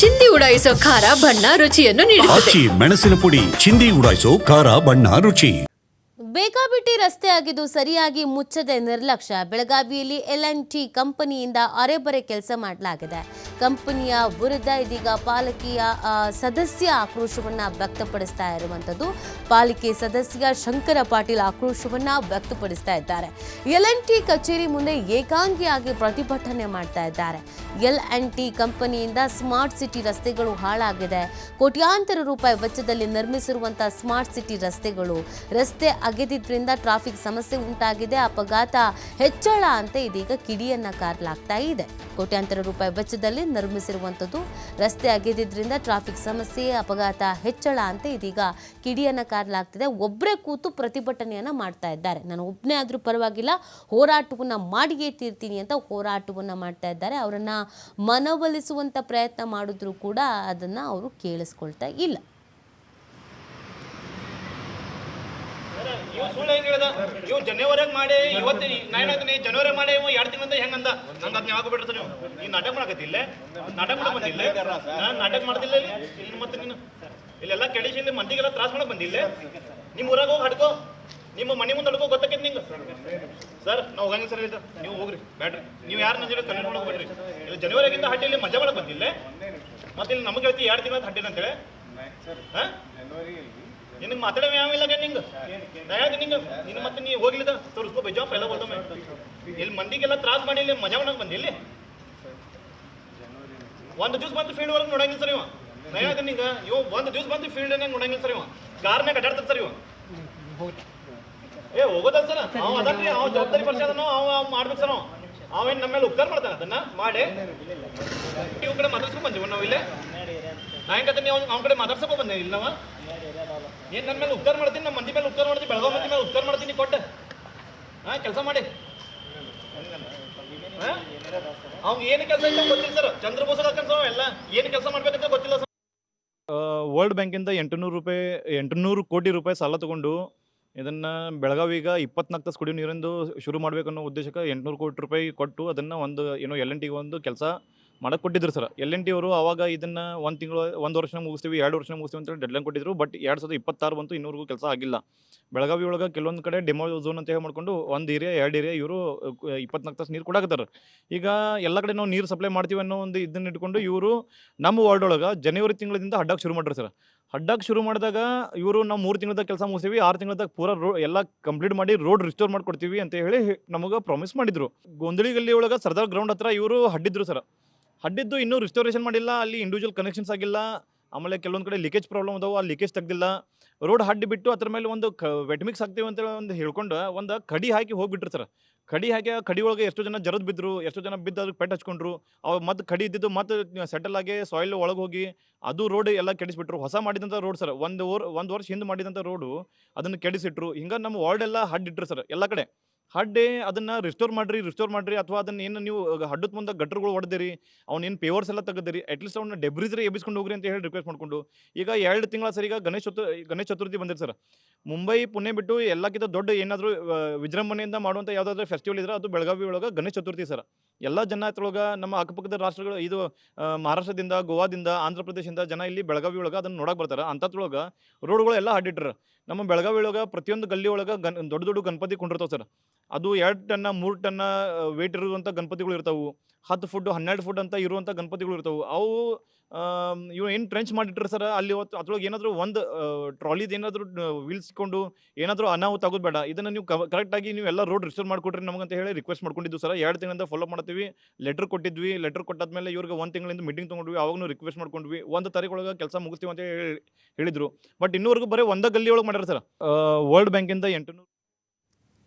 ಚಿಂದಿ ಉಡಾಯಿಸೋ ಖಾರ ಬಣ್ಣ ರುಚಿಯನ್ನು ನೀಡುತ್ತದೆ. ಆಚಿ ಮೆಣಸಿನ ಪುಡಿ ಚಿಂದಿ ಉಡಾಯಿಸೋ ಖಾರ ಬಣ್ಣ ರುಚಿ. ಬೇಕಾಬಿಟ್ಟಿ ರಸ್ತೆ ಆಗಿದ್ದು ಸರಿಯಾಗಿ ಮುಚ್ಚದೆ ನಿರ್ಲಕ್ಷ್ಯ. ಬೆಳಗಾವಿಯಲ್ಲಿ ಎಲ್ ಟಿ ಕಂಪನಿಯಿಂದ ಅರೆಬರೆ ಕೆಲಸ ಮಾಡಲಾಗಿದೆ. ಕಂಪನಿಯ ವಿರುದ್ಧ ಇದೀಗ ಪಾಲಿಕೆಯ ಸದಸ್ಯ ಆಕ್ರೋಶವನ್ನು ವ್ಯಕ್ತಪಡಿಸ್ತಾ ಇರುವಂಥದ್ದು. ಪಾಲಿಕೆ ಸದಸ್ಯ ಶಂಕರ ಪಾಟೀಲ್ ಆಕ್ರೋಶವನ್ನು ವ್ಯಕ್ತಪಡಿಸ್ತಾ ಇದ್ದಾರೆ. ಎಲ್ ಎನ್ ಟಿ ಕಚೇರಿ ಮುಂದೆ ಏಕಾಂಗಿಯಾಗಿ ಪ್ರತಿಭಟನೆ ಮಾಡ್ತಾ ಇದ್ದಾರೆ. ಎಲ್ ಎನ್ ಟಿ ಕಂಪನಿಯಿಂದ ಸ್ಮಾರ್ಟ್ ಸಿಟಿ ರಸ್ತೆಗಳು ಹಾಳಾಗಿದೆ. ಕೋಟ್ಯಾಂತರ ರೂಪಾಯಿ ವೆಚ್ಚದಲ್ಲಿ ನಿರ್ಮಿಸಿರುವಂಥ ಸ್ಮಾರ್ಟ್ ಸಿಟಿ ರಸ್ತೆಗಳು ರಸ್ತೆ ಅಗೆದಿದ್ದರಿಂದ ಟ್ರಾಫಿಕ್ ಸಮಸ್ಯೆ ಉಂಟಾಗಿದೆ. ಅಪಘಾತ ಹೆಚ್ಚಳ ಅಂತ ಇದೀಗ ಕಿಡಿಯನ್ನ ಕಾರ್ಲಾಗ್ತಾ ಇದೆ. ಕೋಟ್ಯಾಂತರ ರೂಪಾಯಿ ವೆಚ್ಚದಲ್ಲಿ ನಿರ್ಮಿಸಿರುವಂಥದ್ದು. ರಸ್ತೆ ಅಗೆದಿದ್ರಿಂದ ಟ್ರಾಫಿಕ್ ಸಮಸ್ಯೆ, ಅಪಘಾತ ಹೆಚ್ಚಳ ಅಂತ ಇದೀಗ ಕಿಡಿಯನ್ನ ಕಾರಲಾಗ್ತಿದೆ ಒಬ್ಬರೇ ಕೂತು ಪ್ರತಿಭಟನೆಯನ್ನು ಮಾಡ್ತಾ ಇದ್ದಾರೆ. ನಾನು ಒಬ್ಬನೇ ಆದರೂ ಪರವಾಗಿಲ್ಲ, ಹೋರಾಟವನ್ನ ಮಾಡಿಯೇ ತೀರ್ತೀನಿ ಅಂತ ಹೋರಾಟವನ್ನ ಮಾಡ್ತಾ ಇದ್ದಾರೆ. ಅವರನ್ನು ಮನವೊಲಿಸುವಂಥ ಪ್ರಯತ್ನ ಮಾಡಿದ್ರೂ ಕೂಡ ಅದನ್ನ ಅವರು ಕೇಳಿಸ್ಕೊಳ್ತಾ ಇಲ್ಲ. ಇವ್ ಸುಳ್ಳು ಹೆಂಗ್ ಹೇಳ್ದ? ಇವ್ ಜನವರಿಯಾಗ ಮಾಡಿ ಇವತ್ತು ನೀ ಜನವರಿ ಮಾಡಿ ಇವ ಎರಡು ತಿಂಗಳಿಂದ ಹೆಂಗಂದ ನಂಗೆ ಅದನ್ನ ಯಾವಾಗ ಬಿಡ್ತಾರೆ ನೀವು ನೀನು ನಾಟಕ ಮಾಡಕತ್ತಿಲ್ಲ ನಾಟಕ ಮಾಡಕ್ ಬಂದಿಲ್ಲ ನಾನು ನಾಟಕ ಮಾಡ್ತಿಲ್ಲ ಇಲ್ಲಿ? ಇಲ್ಲಿ ಮತ್ತೆ ನೀನು ಇಲ್ಲೆಲ್ಲ ಕೆಡಿಸಿ ಇಲ್ಲಿ ಮಂದಿಗೆಲ್ಲ ತ್ರಾಸ ಮಾಡಕ್ ಬಂದಿಲ್ಲ ನಿಮ್ಮ ಊರಾಗ ಹೋಗಿ ಹಡ್ಕೋ. ನಿಮ್ಮ ಮನೆ ಮುಂದೆ ಹಡ್ಕೋ ಗೊತ್ತಾಕೈತಿ ನಿಂಗೆ? ಸರ್ ನಾವು ಹೋಗಂಗ ಸರ್ ಇಲ್ಲ. ನೀವು ಹೋಗ್ರಿ ಬ್ಯಾಡ್ರಿ. ನೀವು ಯಾರು ನನ್ನ ಕನ್ನಡ ಮಾಡಕ್ ಬೇಡ್ರಿ ಇಲ್ಲಿ ಜನವರಿಯಾಗಿಂದ ಹಡ್ಡಿ ಇಲ್ಲಿ ಮಜಾ ಮಾಡಕ್ ಬಂದಿಲ್ಲ ಮತ್ತೆ ಇಲ್ಲಿ ನಮಗೆ ಹೇಳ್ತಿ ಎರಡು ತಿಂಗಳ ಹಡ್ಡಿನ ಅಂತೇಳಿ? ಹಾ? ನಿನಗೆ ಮಾತಾಡೋ ನಿಂಗೆ ನಾ ನಿಂಗೆ? ನಿಂಗೆ ನಿನ್ನ ಮತ್ತೆ ನೀ ಹೋಗ್ಲಿದ, ತೋರಿಸ್ಕೋ ಬೇಜಾ ಪೈಲ ಬೋಲ್ದೊಮ್ಮೆ ಇಲ್ಲಿ ಮಂದಿಗೆಲ್ಲ ತ್ರಾಸ ಮಾಡಿ ಇಲ್ಲಿ ಮಜಾ ಮಾಡಕ್ ಬಂದಿ ಇಲ್ಲಿ ಒಂದು ದಿವ್ಸ ಬಂದು ಫೀಲ್ಡ್ ಒಳಗೆ ನೋಡಂಗಿಲ್ಲ ಸರ್ ಇವ. ನಾ ನಿಂಗ ನಿಂಗೆ ಇವ ಒಂದು ದಿವ್ಸ ಬಂದು ಫೀಲ್ಡ್ ನೋಡಂಗಿಲ್ಲ ಸರ್ ಇವ. ಕಾರ್ನಾಗ ಅಡ್ಡಾಡ್ತಾರೆ ಸರ್ ಇವ. ಏ ಹೋಗೋದಲ್ಲ ಸರ್, ಅವ ಅದನ್ರಿ ಅವ ಜವಾಬ್ದಾರಿ ಪರ್ಸ ಅದನ್ನು ಅವ ಮಾಡ್ಬೇಕು ಸರ್ ಅವ. ಅವೇನು ನಮ್ಮ ಮೇಲೆ ಉಪಕಾರ ಮಾಡ್ತಾನೆ ಅದನ್ನ? ಮಾಡಿ. ಇವ್ ಕಡೆ ಮಾತಾಡ್ಸ್ಕೊಂಡ್ ಬಂದಿವ ನಾವು ಇಲ್ಲೇ? ನಾ ಹೆಂಗತ್ತೆ ಅವ್ನ ಕಡೆ ಮಾತಾಡ್ಸಕ್ಕೆ ಬಂದೆ ಇಲ್ಲ ಏನ್ ನನ್ನ ಮೇಲೆ ಉತ್ತರ ಮಾಡ್ತೀನಿ ನಮ್ಮ ಮಂದಿ ಮೇಲೆ ಉತ್ತರ ಮಾಡ್ತೀನಿ, ಬೆಳಗಾವಿ ಮಂದಿ ಮೇಲೆ ಉತ್ತರ ಮಾಡ್ತೀನಿ, ಕೊಟ್ಟ. ಹಾ, ಕೆಲಸ ಮಾಡಿ. ಅವ್ನು ಏನು ಕೆಲಸ ಇಲ್ಲ ಗೊತ್ತಿಲ್ಲ ಸರ್. ಚಂದ್ರಬೋಸ್ ಕೆಲಸ ಎಲ್ಲ ಏನು ಕೆಲಸ ಮಾಡ್ಬೇಕಂತ ಗೊತ್ತಿಲ್ಲ ಸರ್. ವರ್ಲ್ಡ್ ಬ್ಯಾಂಕಿಂದ ಎಂಟುನೂರು ರೂಪಾಯಿ, ಎಂಟುನೂರು ಕೋಟಿ ರೂಪಾಯಿ ಸಾಲ ತಗೊಂಡು ಇದನ್ನು ಬೆಳಗಾವಿಗ ಇಪ್ಪತ್ನಾಲ್ಕು ತಾಸು ಕುಡಿಯೋ ನೀರಿಂದು ಶುರು ಮಾಡ್ಬೇಕನ್ನೋ ಉದ್ದೇಶಕ್ಕೆ ಎಂಟುನೂರು ಕೋಟಿ ರೂಪಾಯಿ ಕೊಟ್ಟು ಅದನ್ನ ಒಂದು, ಏನೋ ಎಲ್ ಒಂದು ಕೆಲಸ ಮಾಡಕ್ಕೆ ಕೊಟ್ಟಿದ್ರು ಸರ್. ಎಲ್ ಎನ್ ಟಿ ಅವರು ಅವಾಗ ಇದನ್ನ ಒಂದು ತಿಂಗಳು, ಒಂದು ವರ್ಷ ಮುಗಿಸ್ತೀವಿ, ಎರಡು ವರ್ಷ ಮುಗಿಸ್ತೀವಿ ಅಂತೇಳಿ ಡೆಡ್ಲೈನ್ ಕೊಟ್ಟಿದ್ರು ಬಟ್ ಎರಡು ಸಾವಿರದ ಇಪ್ಪತ್ತಾರು ಬಂತು ಇನ್ನೂರಿಗೂ ಕೆಲಸ ಆಗಿಲ್ಲ. ಬೆಳಗಾವಿ ಒಳಗೆ ಕೆಲವೊಂದು ಕಡೆ ಡೆಮೋ ಝೋನ್ ಅಂತ ಹೇಳಿ ಮಾಡ್ಕೊಂಡು ಒಂದು ಏರಿಯಾ ಎರಡು ಏರಿಯಾ ಇವರು ಇಪ್ಪತ್ನಾಲ್ಕು ತಾಸು ನೀರು ಕೊಡಾಕತ್ತಾರ. ಈಗ ಎಲ್ಲ ಕಡೆ ನಾವು ನೀರು ಸಪ್ಲೈ ಮಾಡ್ತೀವಿ ಅನ್ನೋ ಒಂದು ಇದನ್ನ ಇಟ್ಕೊಂಡು ಇವರು ನಮ್ಮ ವಾರ್ಡ್ ಒಳಗೆ ಜನವರಿ ತಿಂಗಳಿಂದ ಅಡ್ಡಕ್ಕೆ ಶುರು ಮಾಡ್ರಿ ಸರ್. ಅಡ್ಡಕ್ಕೆ ಶುರು ಮಾಡಿದಾಗ ಇವರು ನಾವು ಮೂರು ತಿಂಗಳದಾಗ ಕೆಲಸ ಮುಗಿಸ್ತೀವಿ, ಆರು ತಿಂಗಳದಾಗ ಪೂರ ರೋ, ಎಲ್ಲ ಕಂಪ್ಲೀಟ್ ಮಾಡಿ ರೋಡ್ ರಿಸ್ಟೋರ್ ಮಾಡ್ಕೊಡ್ತೀವಿ ಅಂತ ಹೇಳಿ ನಮಗೆ ಪ್ರಾಮಿಸ್ ಮಾಡಿದ್ರು. ಗೊಂದಳಿ ಗಲ್ಲಿ ಒಳಗೆ ಸರ್ದಾರ್ ಗ್ರೌಂಡ್ ಹತ್ರ ಇವರು ಹಡ್ಡಿದ್ರು ಸರ್. ಹಡ್ಡಿದ್ದು ಇನ್ನೂ ರಿಸ್ಟೋರೇಷನ್ ಮಾಡಿಲ್ಲ, ಅಲ್ಲಿ ಇಂಡಿವಿಜುವಲ್ ಕನೆಕ್ಷನ್ಸ್ ಆಗಿಲ್ಲ. ಆಮೇಲೆ ಕೆಲವೊಂದು ಕಡೆ ಲೀಕೇಜ್ ಪ್ರಾಬ್ಲಮ್ ಅದಾವೆ, ಆ ಲೀಕೇಜ್ ತೆಗ್ದಿಲ್ಲ. ರೋಡ್ ಹಡ್ಡಿ ಬಿಟ್ಟು ಅದ್ರ ಮೇಲೆ ಒಂದು ಕ ವೆಟ್ಮಿಕ್ಸ್ ಹಾಕ್ತೀವಿ ಅಂತೇಳಿ ಒಂದು ಹೇಳ್ಕೊಂಡು ಒಂದು ಕಡಿ ಹಾಕಿ ಹೋಗ್ಬಿಟ್ರು ಸರ್. ಕಡಿ ಹಾಕಿ ಕಡಿ ಒಳಗೆ ಎಷ್ಟೋ ಜನ ಜರದ್ ಬಿದ್ದರು ಎಷ್ಟೋ ಜನ ಬಿದ್ದು ಅದಕ್ಕೆ ಪೆಟ್ಟು ಹಚ್ಕೊಂಡ್ರು. ಅವ ಮತ್ತೆ ಕಡಿ ಇದ್ದಿದ್ದು ಮತ್ತೆ ಸೆಟಲ್ ಆಗಿ ಸಾಯಿಲ್ ಒಳಗೆ ಹೋಗಿ ಅದು ರೋಡ್ ಎಲ್ಲ ಕೆಡಿಸ್ಬಿಟ್ರು. ಹೊಸ ಮಾಡಿದಂಥ ರೋಡ್ ಸರ್, ಒಂದು ಒಂದು ವರ್ಷ ಹಿಂದೆ ಮಾಡಿದಂಥ ರೋಡು ಅದನ್ನು ಕೆಡಿಸಿಟ್ರು. ಹಿಂಗೆ ನಮ್ಮ ವಾರ್ಡ್ ಎಲ್ಲ ಹಡ್ಡಿಟ್ರು ಸರ್, ಎಲ್ಲ ಕಡೆ. ಹಡ್ಡಿ ಅದನ್ನ ರಿಸ್ಟೋರ್ ಮಾಡ್ರಿ ರಿಸ್ಟೋರ್ ಮಾಡ್ರಿ ಅಥವಾ ಅದನ್ನ ಏನು ನೀವು ಹಡ್ಡದ ಮುಂದೆ ಗಟ್ಟರುಗಳು ಹೊಡೆದಿರಿ ಅವ್ನೇನು ಪೇವರ್ಸ್ ಎಲ್ಲ ತೆಗೆದಿರಿ ಅಟ್ಲೀಸ್ಟ್ ಅವ್ನ ಡೆಬ್ರಿಸ್ರೆ ಎಬ್ಬಿಸ್ಕೊಂಡು ಹೋಗ್ರಿ ಅಂತ ಹೇಳಿ ರಿಕ್ವೆಸ್ಟ್ ಮಾಡ್ಕೊಂಡು. ಈಗ ಎರಡು ತಿಂಗಳ ಸರಿ ಈಗ ಗಣೇಶ ಚತು ಗಣೇಶ ಚತುರ್ಥಿ ಬಂದಿದೆ ಸರ್. ಮುಂಬೈ, ಪುಣೆ ಬಿಟ್ಟು ಎಲ್ಲಕ್ಕಿಂತ ದೊಡ್ಡ ಏನಾದರೂ ವಿಜೃಂಭಣೆಯಿಂದ ಮಾಡುವಂಥ ಯಾವುದಾದ್ರೂ ಫೆಸ್ಟಿವಲ್ ಇದ್ರೆ ಅದು ಬೆಳಗಾವಿ ಒಳಗೆ ಗಣೇಶ ಚತುರ್ಥಿ ಸರ್. ಎಲ್ಲ ಜನ ಅದ್ರೊಳಗೆ ನಮ್ಮ ಅಕ್ಕಪಕ್ಕದ ರಾಷ್ಟ್ರಗಳು, ಇದು ಮಹಾರಾಷ್ಟ್ರದಿಂದ, ಗೋವಾದಿಂದ ಆಂಧ್ರ ಪ್ರದೇಶದಿಂದ ಜನ ಇಲ್ಲಿ ಬೆಳಗಾವಿ ಒಳಗೆ ಅದನ್ನ ನೋಡಕ್ಕೆ ಬರ್ತಾರೆ. ಅಂಥದ್ರೊಳಗೆ ರೋಡ್ಗಳು ಎಲ್ಲ ಹಡ್ಡಿಟ್ರ. ನಮ್ಮ ಬೆಳಗಾವಿ ಒಳಗೆ ಪ್ರತಿಯೊಂದು ಗಲ್ಲಿ ಒಳಗೆ ಗನ್ ದೊಡ್ಡ ದೊಡ್ಡ ಗಣಪತಿ ಕೊಂಡಿರ್ತಾವೆ ಸರ್. ಅದು ಎರಡು ಟನ್ನ, ಮೂರು ಟನ್ನ ವೇಟ್ ಇರುವಂಥ ಗಣಪತಿಗಳು ಇರ್ತವೆ. ಹತ್ತು ಫುಟ್ ಹನ್ನೆರಡು ಫುಟ್ ಅಂತ ಇರುವಂಥ ಗಣಪತಿಗಳು ಇರ್ತವೆ. ಅವು ಇವ್ ಏನು ಟ್ರೆಂಚ್ ಮಾಡಿಟ್ಟರು ಸರ್? ಅಲ್ಲಿ ಅದ್ರೊಳಗೆ ಏನಾದರೂ ಒಂದು ಟ್ರಾಲಿದು ಏನಾದರೂ ವೀಲ್ಸ್ಕೊಂಡು ಏನಾದರೂ ಅನಾಹುತ ಆಗೋದು ಬೇಡ. ಇದನ್ನು ನೀವು ಕರೆಕ್ಟಾಗಿ ನೀವು ಎಲ್ಲ ರೋಡ್ ರಿಸರ್ವ್ ಮಾಡಿಕೊಡ್ರಿ ನಮಗಂತ ಹೇಳಿ ರಿಕ್ವೆಸ್ಟ್ ಮಾಡ್ಕೊಂಡಿದ್ದು ಸರ್. ಎರಡು ತಿಂಗಳಿಂದ ಫಾಲೋ ಮಾಡ್ತೀವಿ ಲೆಟ್ರ್ ಕೊಟ್ಟಿದ್ವಿ. ಲೆಟ್ರ್ ಕೊಟ್ಟಾದ್ಮೇಲೆ ಇವ್ರಿಗೆ ಒಂದು ತಿಂಗಳಿಂದ ಮೀಟಿಂಗ್ ತೊಗೊಂಡ್ವಿ. ಅವಾಗೂ ರಿಕ್ವೆಸ್ಟ್ ಮಾಡ್ಕೊಂಡ್ವಿ. ಒಂದು ತಾರೀಕು ಒಳಗೆ ಕೆಲಸ ಮುಗಿಸ್ತೀವಿ ಅಂತ ಹೇಳಿ, ಹೇಳಿದ್ರು. ಬಟ್ ಇನ್ನೂವರೆಗೂ ಬರೀ ಒಂದೇ ಗಲ್ಲಿ ಒಳಗೆ ಮಾಡ್ಯಾರ ಸರ್. ವರ್ಲ್ಡ್ ಬ್ಯಾಂಕಿಂದ ಎಂಟುನೂರು